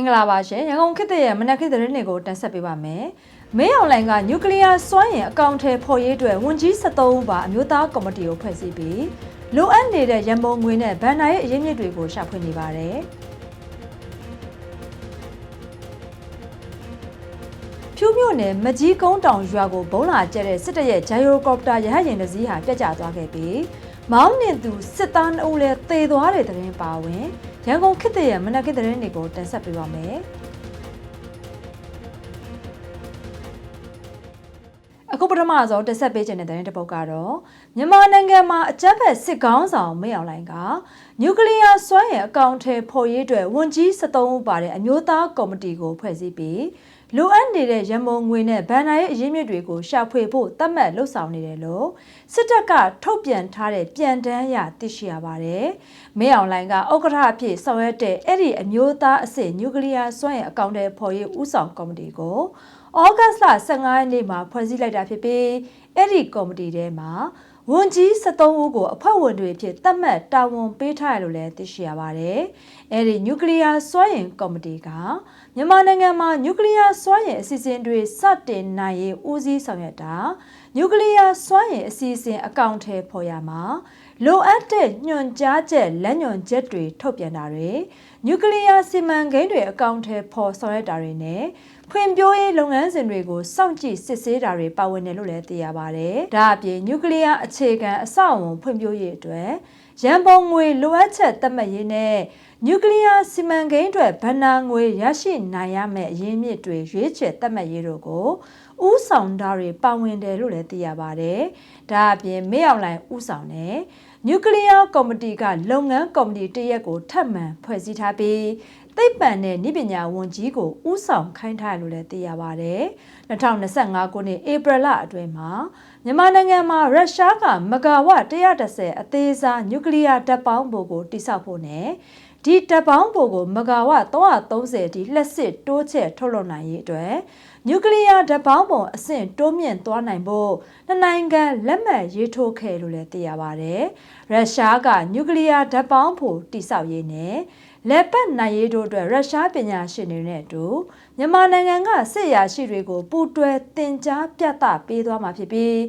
င်္ဂလာပါရှင်ရန်ကုန်ခေတ်သစ်ရဲ့မနက်ခေတ်သတင်းတွေကိုတင်ဆက်ပေးပါမယ်။မင်းအောင်လှိုင်ကနျူကလ িয়ার စွမ်းအင်အကောင့်ထဲဖော်ရေးအတွက်ဝန်ကြီး73ဦးပါအမျိုးသားကော်မတီကိုဖွဲ့စည်းပြီးလိုအပ်နေတဲ့ရန်ပုံငွေနဲ့ဗန်နာရဲ့အရင်းမြစ်တွေကိုရှာဖွေနေပါတယ်။ဖြူးမြို့နယ်မကြီးကုန်းတောင်ရွာကိုဘုံလာကျတဲ့စစ်တပ်ရဲ့ဂျိုင်ယိုကော်ပတာရဟတ်ယာဉ်တစ်စီးဟာပြတ်ကျသွားခဲ့ပြီးမောင်းနှင်သူစစ်သားနှုတ်လည်းသေသွားတဲ့တဲ့ရင်ပါဝင် ရန်ကုန်ခေတ်သစ်ရဲ့မနက်ခေတ်သတင်းတွေကိုတင်ဆက်ပေးပါမယ်။အခုပထမဆုံးတက်ဆက်ပေးခြင်းတဲ့တဲ့တစ်ပုဒ်ကတော့မြန်မာနိုင်ငံမှာအကြမ်းဖက်စစ်ကောင်းဆောင်မေအောင်လိုင်ကနျူကလ িয়ার စွမ်းရည်အကောင့်ထဲဖော်ရေးအတွက်ဝန်ကြီး73ဦးပါတဲ့အမျိုးသားကော်မတီကိုဖွဲ့စည်းပြီး လိုအပ်နေတဲ့ရမုံငွေနဲ့ဗန်နာရဲ့အရင်းမြစ်တွေကိုရှာဖွေဖို့သတ်မှတ်လှုပ်ဆောင်နေတယ်လို့စစ်တပ်ကထုတ်ပြန်ထားတဲ့ပြန်တမ်းရသိရှိရပါတယ်။မဲအောင်လိုင်ကဥက္ကဋ္ဌအဖြစ်ဆောင်ရွက်တဲ့အဲ့ဒီအမျိုးသားအစစ်နျူကလ িয়ার စွမ်းရည်အကောင့်ထဲဖော်ရေးဦးဆောင်ကော်မတီကိုဩဂတ်စ်လ15ရက်နေ့မှာဖွဲ့စည်းလိုက်တာဖြစ်ပြီးအဲ့ဒီကော်မတီထဲမှာဝန်ကြီး73ဦးကိုအဖွဲ့ဝင်တွေဖြစ်သတ်မှတ်တာဝန်ပေးထားရလို့လည်းသိရှိရပါတယ်။အဲဒီနျူကလ িয়ার စွမ်းအင်ကော်မတီက မြန်မာနိုင်ငံမှာနျူကလ িয়ার စွမ်းအင်အစီအစဉ်တွေစတင်နိုင်ရေးဦးစီးဆောင်ရွက်တာနျူကလ িয়ার စွမ်းအင်အစီအစဉ်အကောင့်ထဲပေါ်ရမှာလိုအပ်တဲ့ညွှန်ကြားချက်လက်ညွှန်ချက်တွေထုတ်ပြန်တာတွေနျူကလ িয়ার စီမံကိန်းတွေအကောင့်ထဲပေါ်ဆောင်ရွက်တာတွေနဲ့ဖွံ့ဖြိုးရေးလုပ်ငန်းစဉ်တွေကိုစောင့်ကြည့်စစ်ဆေးတာတွေပါဝင်တယ်လို့လည်းသိရပါတယ်။ဒါအပြင်နျူကလ িয়ার အခြေခံအဆောက်အုံဖွံ့ဖြိုးရေးအတွက် ရန်ပုံငွေလိုအပ်ချက်သတ်မှတ်ရေးနဲ့နျူကလ িয়ার စီမံကိန်းအတွက်ဗဏ္ဍာငွေရရှိနိုင်ရမယ့်အရင်းမြစ်တွေရွေးချယ်သတ်မှတ်ရေးတို့ကိုဥဆောင်တာတွေပါဝင်တယ်လို့လည်းသိရပါတယ်။ဒါအပြင်မေအောင်လိုင်ဥဆောင်တဲ့နျူကလ িয়ার ကော်မတီကလုပ်ငန်းကော်မတီတရက်ကိုထပ်မံဖွဲ့စည်းထားပြီးသိပ္ပံနဲ့နိပညာဝန်ကြီးကိုဥဆောင်ခိုင်းထားလို့လည်းသိရပါတယ်။2025ခုနှစ်ဧပြီလအတွင်းမှာ မြန်မာနိုင်ငံမှာရုရှားကမဂါဝ130အသေးစားနျူကလ িয়ার တပ်ပေါင်းဗိုလ်ကိုတိစောက်ဖို့နဲ့ဒီတပ်ပေါင်းဗိုလ်ကိုမဂါဝ330ဒီလက်စစ်တိုးချက်ထုတ်လုပ်နိုင်ရေးအတွက်နျူကလ িয়ার ဓာတ်ပေါင်းပုံအဆင့်တိုးမြင့်သွားနိုင်ဖို့နှစ်နိုင်ငံလက်မှတ်ရေးထိုးခဲ့လို့လည်းသိရပါတယ်။ရုရှားကနျူကလ িয়ার ဓာတ်ပေါင်းဖို့တိစောက်ရေးနဲ့ လက်ပတ်နိုင်ရေးတို့အတွက်ရုရှားပညာရှင်တွေနဲ့အတူမြန်မာနိုင်ငံကစစ်ရာရှိတွေကိုပူးတွဲတင် जा ပြသပေးသွားမှာဖြစ်ပြီး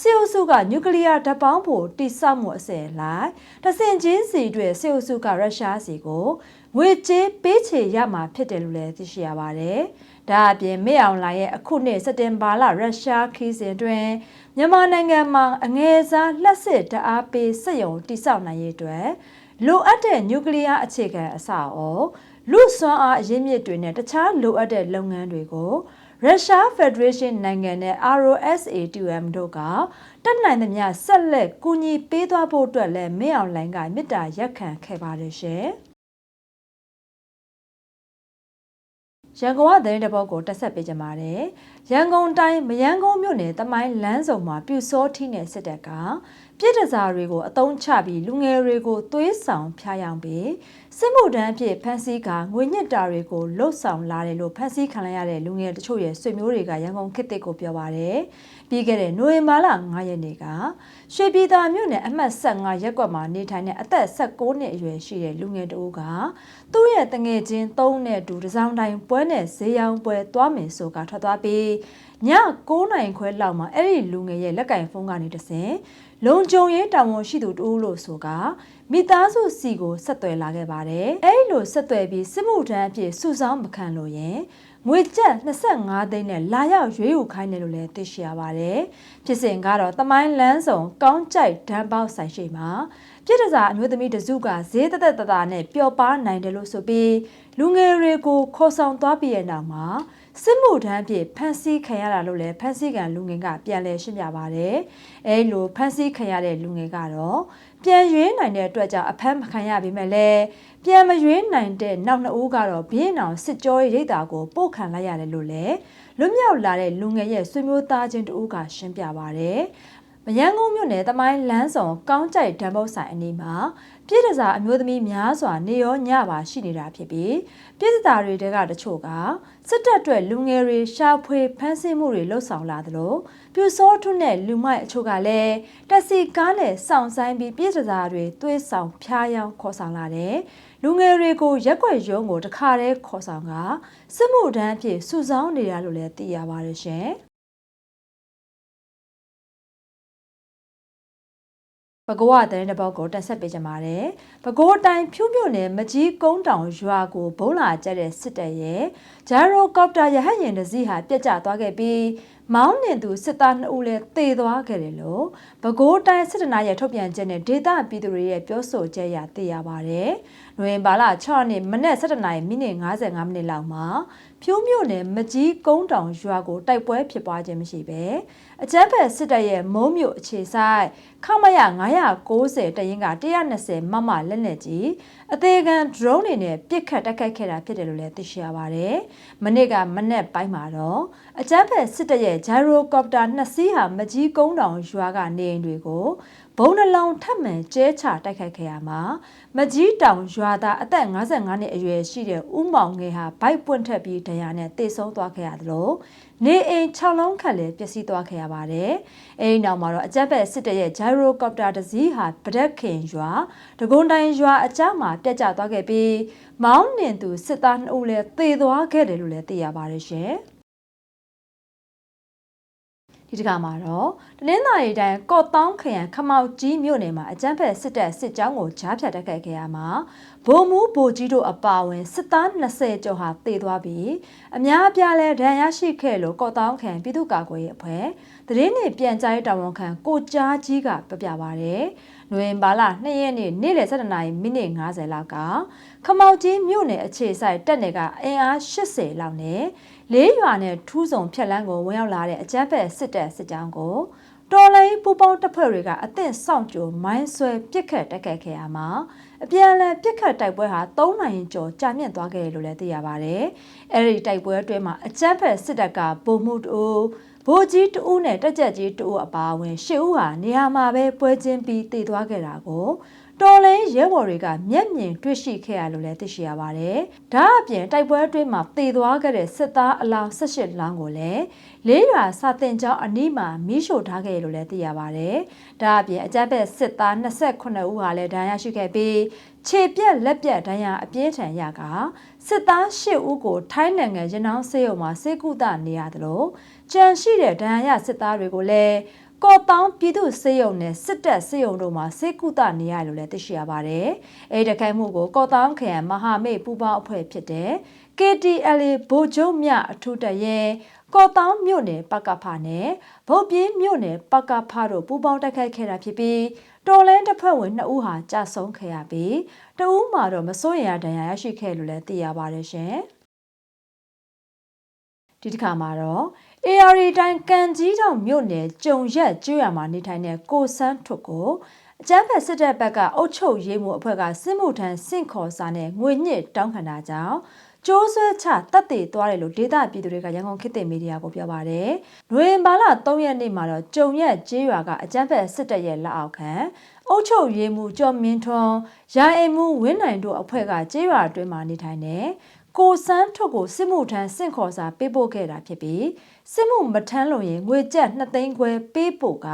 စစ်အုပ်စုကနျူကလ িয়ার ဓာတ်ပေါင်းဖို့တိစောက်မှုအစဉ်လိုက်တဆင်ချင်းစီတွေစစ်အုပ်စုကရုရှားစီကိုငွေကြေးပေးချေရမှာဖြစ်တယ်လို့လည်းသိရှိရပါတယ်။ဒါအပြင်မေအောင်လာရဲ့အခုနှစ်စက်တင်ဘာလရုရှားခီးစဉ်တွင်မြန်မာနိုင်ငံမှာအငယ်စားလက်စစ်တအားပေးစစ်ရုံတိစောက်နိုင်ရေးအတွက် လိုအပ်တဲ့နျူကလ িয়ার အခြေခံအဆောက်အအုံလူစွမ်းအားအရင်းမြစ်တွေနဲ့တခြားလိုအပ်တဲ့လုပ်ငန်းတွေကိုရုရှားဖက်ဒရေးရှင်းနိုင်ငံနဲ့ ROSATM တို့ကတက်နိုင်သမျှဆက်လက်ကူညီပေးသွားဖို့အတွက်လည်းမင်းအောင်လိုင်းကမေတ္တာရက်ခံခဲ့ပါတယ်ရှင်။ရန်ကုန်ကသတင်းတစ်ပုဒ်ကိုတက်ဆက်ပေးကြပါမယ်။ရန်ကုန်တိုင်းမယန်းကုန်းမြို့နယ်တမိုင်းလမ်းစုံမှာပြူစောထီးနယ်စစ်တပ်ကပြည်တစားတွေကိုအုံချပြီးလူငယ်တွေကိုသွေးဆောင်ဖျားယောင်ပြီးစစ်မှုထမ်းအဖြစ်ဖမ်းဆီးကငွေညစ်တာတွေကိုလှုပ်ဆောင်လာတယ်လို့ဖမ်းဆီးခံရတဲ့လူငယ်တချို့ရဲ့ဆွေမျိုးတွေကရန်ကုန်ခေတ်သစ်ကိုပြောပါတယ်။ပြီးခဲ့တဲ့နိုဝင်ဘာလ9ရက်နေ့ကရွှေပြည်သာမြို့နယ်အမှတ်15ရပ်ကွက်မှာနေထိုင်တဲ့အသက်16နှစ်အရွယ်ရှိတဲ့လူငယ်တဦးကသူ့ရဲ့တငယ်ချင်း၃နဲ့အတူတစောင်းတိုင်းပွဲနဲ့ဈေးရောင်းပွဲသွားမယ်ဆိုကထွက်သွားပြီးည9နိုင်ခွဲလောက်မှာအဲ့ဒီလူငယ်ရဲ့လက်ကင်ဖုန်းကနေတဆင်လုံခြုံရေးတာဝန်ရှိသူတူလို့ဆိုကမိသားစုစီကိုဆက်သွယ်လာခဲ့ပါတယ်။အဲဒီလိုဆက်သွယ်ပြီးစစ်မှုထမ်းအဖြစ်စုဆောင်းမခံလို့ရင်ငွေကျပ်25သိန်းနဲ့လာရောက်ရွေးယူခိုင်းတယ်လို့လည်းသိရှိရပါတယ်။ဖြစ်စဉ်ကတော့တမိုင်းလန်းဆောင်ကောင်းကြိုက်ဒန်းပေါက်ဆိုင်ရှိမှာပြည်တစားအမျိုးသမီးတစုကဈေးသက်သက်တတာနဲ့ပျော်ပါနိုင်တယ်လို့ဆိုပြီးလူငယ်တွေကိုခေါ်ဆောင်သွားပြီးတဲ့နောက်မှာ စစ်မှုထမ်းဖြစ်ဖမ်းဆီးခံရတာလို့လည်းဖမ်းဆီးခံလူငယ်ကပြန်လည်ရှင်းပြပါတယ်။အဲလိုဖမ်းဆီးခံရတဲ့လူငယ်ကတော့ပြန်ရွေးနိုင်တဲ့အတွက်ကြောင့်အဖမ်းမခံရပေမဲ့လည်းပြန်မရွေးနိုင်တဲ့နောက်နှစ်ဦးကတော့ဘင်းအောင်စစ်ကြောရေးရိတ်တာကိုပို့ခံလိုက်ရတယ်လို့လည်းလွတ်မြောက်လာတဲ့လူငယ်ရဲ့ဆွေမျိုးသားချင်းတူကရှင်းပြပါတယ်။ မယန်းကုန်းမြို့နယ်တမိုင်းလန်းဆောင်ကောင်းကြိုက်ဓာတ်ပုတ်ဆိုင်အနီးမှာပြည်တစားအမျိုးသမီးများစွာနေရောညပါရှိနေတာဖြစ်ပြီးပြည်တစားတွေကတချို့ကစစ်တပ်အတွက်လူငယ်တွေရှာဖွေဖမ်းဆီးမှုတွေလှုပ်ဆောင်လာသလိုပြူစောထုနဲ့လူမိုက်အချို့ကလည်းတက်စီကားနဲ့စောင့်ဆိုင်ပြီးပြည်တစားတွေသွေးဆောင်ဖျားယောင်းခေါ်ဆောင်လာတယ်လူငယ်တွေကိုရက်ွက်ရုံးကိုတခါတည်းခေါ်ဆောင်ကစစ်မှုထမ်းအဖြစ်စုဆောင်းနေတာလို့လည်းသိရပါတယ်ရှင်။ ပဲခူးဝတဲ့တဲ့ဘောက်ကိုတက်ဆက်ပေးကြပါတယ်။ပဲခူးတိုင်းဖြူးမြို့နယ်မကြီးကုန်းတောင်ရွာကိုဘုံလာကျတဲ့စစ်တပ်ရဲ့ဂျာရိုကော်ပတာရဟတ်ယာဉ်တစ်စီးဟာပြက်ကျသွားခဲ့ပြီးမောင်းနှင်သူစစ်သား2ဦးလည်းသေသွားခဲ့တယ်လို့ပဲခူးတိုင်းစစ်တနာရဲ့ထုတ်ပြန်ချက်နဲ့ဒေသပြည်သူတွေရဲ့ပြောဆိုချက်အရသိရပါတယ်။နိုဝင်ဘာလ6ရက်နေ့မနက်7:00နာရီမိနစ်55မိနစ်လောက်မှာဖြိုးမြို့နယ်မကြီးကုန်းတောင်ရွာကိုတိုက်ပွဲဖြစ်ပွားခြင်းမရှိဘဲအကြမ်းဖက်စစ်တပ်ရဲ့မုံမြို့အခြေဆိုင်ခမရ990တရင်က120မမလက်နက်ကြီးအသေးခံ drone တွေနဲ့ပစ်ခတ်တိုက်ခိုက်ခဲ့တာဖြစ်တယ်လို့လည်းသိရှိရပါတယ်။မနေ့ကမနေ့ပိုင်းမှာတော့အကြမ်းဖက်စစ်တပ်ရဲ့ gyrocopter နှစ်စီးဟာမကြီးကုန်းတောင်ရွာကနေအိမ်တွေကို ဘုံနှလုံးထပ်မံကျဲချတိုက်ခိုက်ခဲ့ရမှာမကြီးတောင်ရွာသားအသက်55နှစ်အရွယ်ရှိတဲ့ဦးမောင်ငယ်ဟာဗိုက်ပွင့်ထက်ပြီးဒဏ်ရာနဲ့တေဆုံးသွားခဲ့ရတယ်လို့နေအိမ်6လုံးခန့်လည်းပျက်စီးသွားခဲ့ရပါတယ်။အဲဒီနောက်မှာတော့အကြက်ဘက်စစ်တပ်ရဲ့ gyrocopter တစ်စီးဟာဗဒက်ခင်ရွာဒဂုံတိုင်းရွာအကြားမှာပြတ်ကျသွားခဲ့ပြီးမောင်းနှင်သူစစ်သား2ဦးလည်းသေသွားခဲ့တယ်လို့လည်းသိရပါတယ်ရှင်။ ဒီတကမှာတော့တနင်္သာရီတိုင်းကော့တောင်းခရိုင်ခမောက်ကြီးမြို့နယ်မှာအကြမ်းဖက်စစ်တပ်စစ်ကြောင်းကိုကြားဖြတ်တိုက်ခိုက်ခဲ့ရမှာဗိုလ်မှူးဗိုလ်ကြီးတို့အပါအဝင်စစ်သား20ကျော်ဟာတေသွားပြီးအများအပြားလဲဒဏ်ရာရှိခဲ့လို့ကော့တောင်းခရိုင်ပြည်သူ့ကာကွယ်ရေးအဖွဲ့တရင်နေပြန်ကြားရေးတာဝန်ခံကိုကြားကြီးကပြပြပါရယ်နိုဝင်ဘာလ2ရက်နေ့နေ့လယ်7:00နာရီမိနစ်50လောက်က ခမောက်ကြီးမြို့နယ်အခြေဆိုင်တက်နယ်ကအင်အား80လောက်နဲ့လေးရွာနဲ့ထူးဆောင်ဖြက်လန်းကိုဝင်ရောက်လာတဲ့အကြမ်းဖက်စစ်တပ်စစ်ကြောင်းကိုတော်လိုင်းပူပေါင်းတပ်ဖွဲ့တွေကအသင့်စောင့်ကြိုမိုင်းဆွဲပစ်ခတ်တိုက်ခိုက်ခဲ့ရမှာအပြန်အလှန်ပစ်ခတ်တိုက်ပွဲဟာ3နိုင်ကျော်ကြာမြင့်သွားခဲ့တယ်လို့လည်းသိရပါဗျ။အဲဒီတိုက်ပွဲအတွင်းမှာအကြမ်းဖက်စစ်တပ်ကပုံမှုတူဗိုလ်ကြီးတဦးနဲ့တက်ကြက်ကြီးတဦးအပါအဝင်ရှစ်ဦးဟာနေရာမှာပဲပွဲချင်းပြီးတည်သွားခဲ့တာကို တော်လင်းရဲဘော်တွေကမျက်မြင်တွေ့ရှိခဲ့ရလို့လည်းသိရှိရပါတယ်။ဒါအပြင်တိုက်ပွဲအတွင်းမှာတည်သွားခဲ့တဲ့စစ်သားအလောင်း18လောင်းကိုလည်းလေးရွာစာတင်ကျောင်းအနီးမှာမိရှို့ထားခဲ့လို့လည်းသိရပါတယ်။ဒါအပြင်အကြမ်းဖက်စစ်သား28ဦးဟာလည်းဒဏ်ရာရှိခဲ့ပြီးခြေပြက်လက်ပြက်ဒဏ်ရာအပြင်းထန်ရကစစ်သား၈ဦးကိုထိုင်းနိုင်ငံရနောင်းဆေးရုံမှာဆေးကုသနေရသလိုကြံရှိတဲ့ဒဏ်ရာရစစ်သားတွေကိုလည်း ကော့တောင်းပြည်သူစေယုံနဲ့စစ်တပ်စေယုံတို့မှာစေကုသနေရလို့လည်းသိရှိရပါတယ်။အဲဒီတခိုင်မှုကိုကော့တောင်းခရိုင်မဟာမိတ်ပူပေါင်းအဖွဲ့ဖြစ်တဲ့ KTLA ဗိုလ်ချုပ်မြအထူးတရဲကော့တောင်းမြို့နယ်ပကဖာနဲ့ဗုတ်ပြင်းမြို့နယ်ပကဖာတို့ပူးပေါင်းတိုက်ခိုက်ခဲ့တာဖြစ်ပြီးတော်လန်းတစ်ဖက်ဝင်နှစ်ဦးဟာကြာဆုံးခဲ့ရပြီးတဦးမှာတော့မစိုးရိမ်ရဒဏ်ရာရရှိခဲ့လို့လည်းသိရပါတယ်ရှင်။ဒီတစ်ခါမှာတော့ AR တိုင်းကန်ကြီးတောင်မြို့နယ်ကြုံရက်ကျွရမှာနေထိုင်တဲ့ကိုစန်းထွတ်ကိုအကျန်းဖက်စစ်တပ်ဘက်ကအုပ်ချုပ်ရေးမှုအဖွဲ့ကစစ်မှုထမ်းစင့်ခေါ်စာနဲ့ငွေညစ်တောင်းခံတာကြောင့်ကျိုးဆွဲချတပ်တည်သွားတယ်လို့ဒေသပြည်သူတွေကရန်ကုန်ခေတ်သစ်မီဒီယာကိုပြောပါတယ်။နွေဘာလ3ရက်နေ့မှာတော့ကြုံရက်ကျေးရွာကအကြမ်းဖက်စစ်တပ်ရဲ့လက်အောက်ခံအုပ်ချုပ်ရေးမှုကျော်မင်းထွန်းရာအိမ်မှုဝင်းနိုင်တို့အဖွဲ့ကကျေးရွာအတွင်းမှာနေထိုင်တဲ့ကိုစန်းထုတ်ကိုစစ်မှုထမ်းစင့်ခေါ်စာပေးပို့ခဲ့တာဖြစ်ပြီး စစ်မှုမထမ်းလို့ရင်ငွေကျပ်2သိန်းခွဲပေးပို့က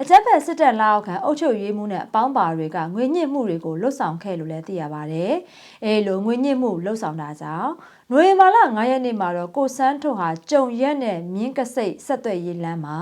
အကြက်ဖက်စစ်တပ်လက်အောက်ခံအုပ်ချုပ်ရေးမှုနဲ့အပေါင်းပါတွေကငွေညှစ်မှုတွေကိုလှုပ်ဆောင်ခဲ့လို့လည်းသိရပါတယ်။အဲလိုငွေညှစ်မှုလှုပ်ဆောင်တာကြောင့်နွေမာလ9ရက်နေ့မှာတော့ကိုစန်းထုတ်ဟာကြုံရက်နဲ့မြင်းကစိတ်ဆက်သွယ်ရေးလမ်းမှာ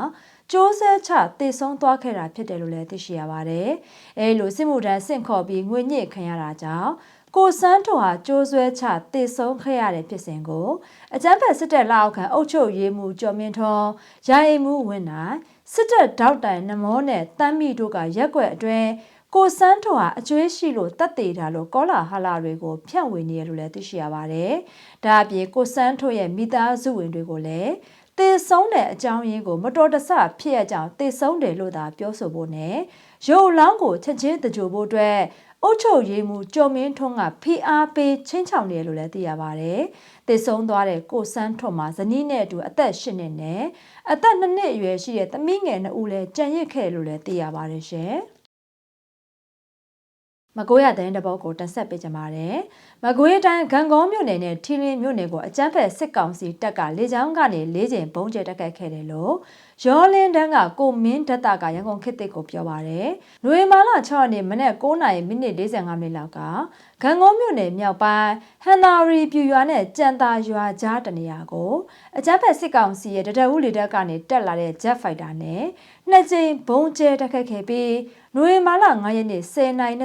ကျိုးဆဲချတည်ဆုံးသွားခဲ့တာဖြစ်တယ်လို့လည်းသိရှိရပါတယ်။အဲလိုစစ်မှုထမ်းဆင့်ခေါ်ပြီးငွေညှစ်ခံရတာကြောင့် ကိုစန်းထိုဟာကြိုးဆွဲချတည်ဆုံးခဲ့ရတဲ့ဖြစ်စဉ်ကိုအကြမ်းဖက်စစ်တပ်လက်အောက်ခံအုပ်ချုပ်ရေးမှူးကျော်မင်းထွန်းရာအိမ်မှုဝင်နိုင်စစ်တပ်ဒေါက်တိုင်နမောနဲ့တမ်းမီတို့ကရက်ွက်အတွင်းကိုစန်းထွာအကျွေးရှိလို့တက်သေးတာလို့ကောလာဟာလာတွေကိုဖြန့်ဝေနေရလို့လည်းသိရှိရပါတယ်။ဒါအပြင်ကိုစန်းထွရဲ့မိသားစုဝင်တွေကိုလည်းတည်ဆုံးတဲ့အကြောင်းရင်းကိုမတော်တဆဖြစ်ရကြောင်းတည်ဆုံးတယ်လို့သာပြောဆိုဖို့နဲ့ရုပ်လောင်းကိုချက်ချင်းတကြိုဖို့အတွက် အုတ်ချုပ်ရေးမှုကျော်မင်းထွန်းကဖိအားပေးချင်းချောင်တယ်လို့လည်းသိရပါတယ်။တည်ဆုံးသွားတဲ့ကိုစန်းထွန်းမှာဇနီးနဲ့အတူအသက်၈နှစ်နဲ့အသက်2နှစ်အရွယ်ရှိတဲ့သမီးငယ်2ဦးလည်းကြံ့ရစ်ခဲ့လို့လည်းသိရပါတယ်ရှင်။မကွေးရတဲ့တဘောကိုတင်ဆက်ပေးကြပါမယ်။မကွေးတိုင်းဂံကောမြို့နယ်နဲ့ထီလင်းမြို့နယ်ကိုအကြမ်းဖက်စစ်ကောင်စီတပ်ကလေကြောင်းကနေ၄ချိန်ပုံကျဲတက်ခတ်ခဲ့တယ်လို့ ရောလင်းတန်းကကိုမင်းဒတ်တာကရန်ကုန်ခေတ်သစ်ကိုပြောပါတယ်။နိုဝင်ဘာလ6ရက်နေ့မနက်9:45မိနစ်45မိနစ်လောက်ကဂံကုန်းမြို့နယ်မြောက်ပိုင်းဟန်နာရီပြူရွာနဲ့ကြံတာရွာကြားတနေရာကိုအကြမ်းဖက်စစ်ကောင်စီရဲ့တတက်ဦးလေတပ်ကနေတက်လာတဲ့ Jet Fighter နဲ့နှစ်ကြိမ်ဘုံကျဲတက်ခတ်ခဲ့ပြီးနိုဝင်ဘာလ9ရက်နေ့10:29မိန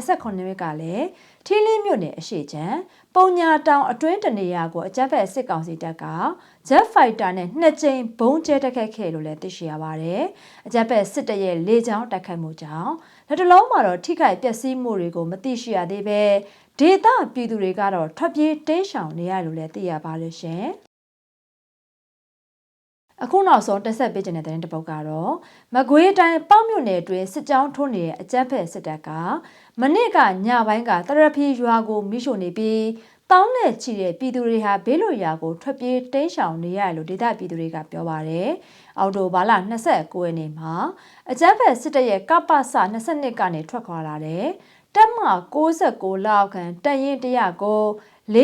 စ်ကလည်းထီလင်းမြို့နယ်အရှိချံပုံညာတောင်အတွင်းတနေရာကိုအကြမ်းဖက်စစ်ကောင်စီတပ်က Jet Fighter နဲ့နှစ်ကြိမ်ဘုံကျဲတက်ခတ်ခဲ့လို့လည်းသိရှိရပါတယ်။အကြမ်းဖက်စစ်တပ်ရဲ့လေကြောင်းတိုက်ခိုက်မှုကြောင့်လက်တလုံးမှာတော့ထိခိုက်ပျက်စီးမှုတွေကိုမသိရှိရသေးပဲဒေသပြည်သူတွေကတော့ထွက်ပြေးတင်းရှောင်နေရလို့လည်းသိရပါတယ်ရှင်။အခုနောက်ဆုံးတက်ဆက်ပေးခြင်းတဲ့တဲ့တပုတ်ကတော့မကွေးတိုင်းပေါက်မြို့နယ်အတွင်းစစ်ကြောင်းထိုးနေတဲ့အကြမ်းဖက်စစ်တပ်ကမနစ်ကညပိုင်းကတရဖီရွာကိုမိရှို့နေပြီး တောင်းနဲ့ချီတဲ့ပြည်သူတွေဟာဘေးလွတ်ရာကိုထွက်ပြေးတင်းရှောင်နေရလို့ဒေသပြည်သူတွေကပြောပါတယ်။အော်တိုဘာလ29ရက်နေ့မှာအကြမ်းဖက်စစ်တပ်ရဲ့ကပ္ပစ22ကနေထွက်ခွာလာတဲ့တက်မ69လောက်ခန့်တက်ရင်100ကို419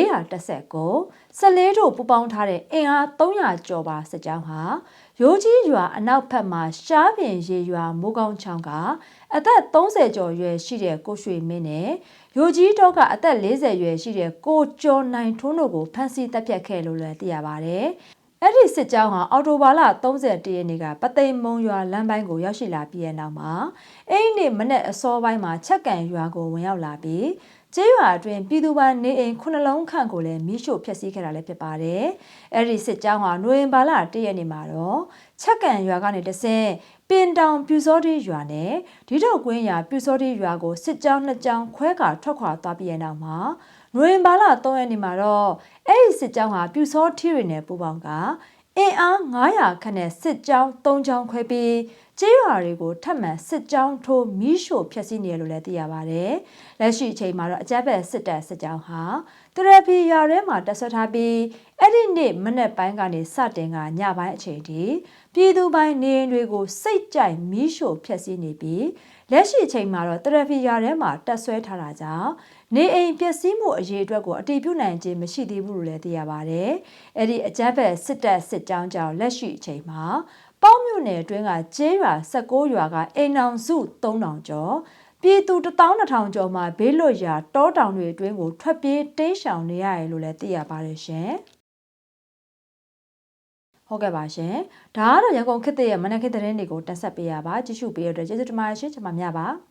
14တို့ပူပေါင်းထားတဲ့အင်အား300ကျော်ပါစစ်ကြောင်းဟာရိုးကြီးရွာအနောက်ဘက်မှာရှားပြင်ရေရွာမိုးကောင်းချောင်းက အသက်30ကျော်ရွယ်ရှိတဲ့ကိုရွှေမင်းနဲ့ရိုးကြီးတော့ကအသက်40ရွယ်ရှိတဲ့ကိုကျော်နိုင်ထွန်းတို့ကိုဖမ်းဆီးတပ်ဖြတ်ခဲ့လို့လည်းသိရပါတယ်။အဲ့ဒီစစ်ကြောင်းဟာအော်တိုဘာလ31ရက်နေ့ကပသိမ်မုံရွာလမ်းပိုင်းကိုရောက်ရှိလာပြီးတဲ့နောက်မှာအဲ့ဒီနေ့မနေ့အစောပိုင်းမှာချက်ကန်ရွာကိုဝင်ရောက်လာပြီး ကျေးရွာအတွင်းပြည်သူပိုင်နေအိမ်ခုနှလုံးခန့်ကိုလည်းမိရှို့ဖျက်ဆီးခဲ့တာလည်းဖြစ်ပါတယ်။အဲဒီစစ်ကြောင်းဟာနိုဝင်ဘာလ၁ရက်နေ့မှာတော့ချက်ကန်ရွာကနေတဆင်းပင်တောင်ပြူစောတိရွာနဲ့ဒီတော့ကွင်းရွာပြူစောတိရွာကိုစစ်ကြောင်းနှစ်ကြောင်းခွဲကာထွက်ခွာသွားပြီးတဲ့နောက်မှာနိုဝင်ဘာလ3ရက်နေ့မှာတော့အဲ့ဒီစစ်ကြောင်းဟာပြူစောထီတွေနဲ့ပူးပေါင်းက အင်အား900ခန့်နဲ့စစ်ကြောင်း3ကြောင်းခွဲပြီးကျေးရွာတွေကိုထပ်မံစစ်ကြောင်းထိုးမီးရှို့ဖျက်ဆီးနေရလို့လည်းသိရပါတယ်။လက်ရှိအချိန်မှာတော့အကြမ်းဖက်စစ်တပ်စစ်ကြောင်းဟာတူရပီရွာထဲမှာတက်ဆွထားပြီးအဲ့ဒီနေ့မနက်ပိုင်းကနေစတင်ကညပိုင်းအချိန်ထိပြည်သူပိုင်းနေအိမ်တွေကိုစိတ်ကြိုက်မီးရှို့ဖျက်ဆီးနေပြီးလက်ရှိအချိန်မှာတော့တူရပီရွာထဲမှာတက်ဆွဲထားတာကြောင့် နေအိမ်ပျက်စီးမှုအရေးအတွက်ကိုအတိပြုနိုင်ခြင်းမရှိသေးဘူးလို့လည်းသိရပါတယ်။အဲ့ဒီအကြမ်းဖက်စစ်တပ်စစ်ကြောင်းကြောင့်လက်ရှိအချိန်မှာပေါင်းမြို့နယ်အတွင်းကကျေးရွာ16ရွာကအိမ်အောင်စု3000ကျော်ပြည်သူ12000ကျော်မှဘေးလွတ်ရာတောတောင်တွေအတွင်းကိုထွက်ပြေးတင်းရှောင်နေရတယ်လို့လည်းသိရပါတယ်ရှင်။ဟုတ်ကဲ့ပါရှင်။ဒါကတော့ရန်ကုန်ခေတ်ရဲ့မနက်ခေတ်သတင်းတွေကိုတင်ဆက်ပေးရပါကြည့်ရှုပေးရတဲ့ကျေးဇူးတင်ပါတယ်ရှင်ကျွန်မမြပါ။